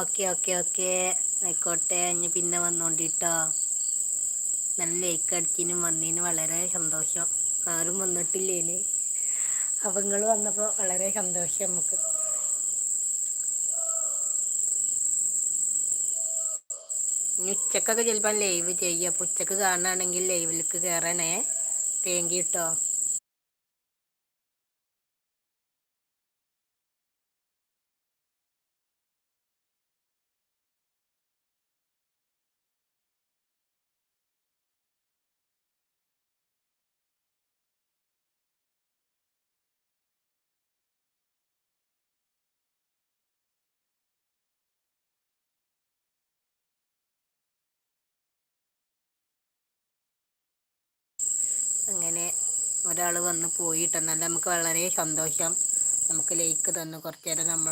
Okay okay okay. ആയിക്കോട്ടെ ഇനി പിന്നെ വന്നോണ്ടിട്ടോ. നല്ല ലേക്ക് അടിച്ചിനും വന്നതിന് വളരെ സന്തോഷം. ആരും വന്നിട്ടില്ലേന് അപ്പം നിങ്ങൾ വന്നപ്പോൾ വളരെ സന്തോഷം നമുക്ക്. ഉച്ചക്കൊക്കെ ചിലപ്പോൾ ലൈവ് ചെയ്യുക അപ്പോൾ ഉച്ചയ്ക്ക് കാണുകയാണെങ്കിൽ ലൈവിലേക്ക് കയറണേ താങ്ക് യു കേട്ടോ അങ്ങനെ ഒരാൾ വന്ന് പോയിട്ട് നമുക്ക് വളരെ സന്തോഷം. നമുക്ക് ലൈക്ക് തന്നു. കുറച്ച് നേരം നമ്മൾ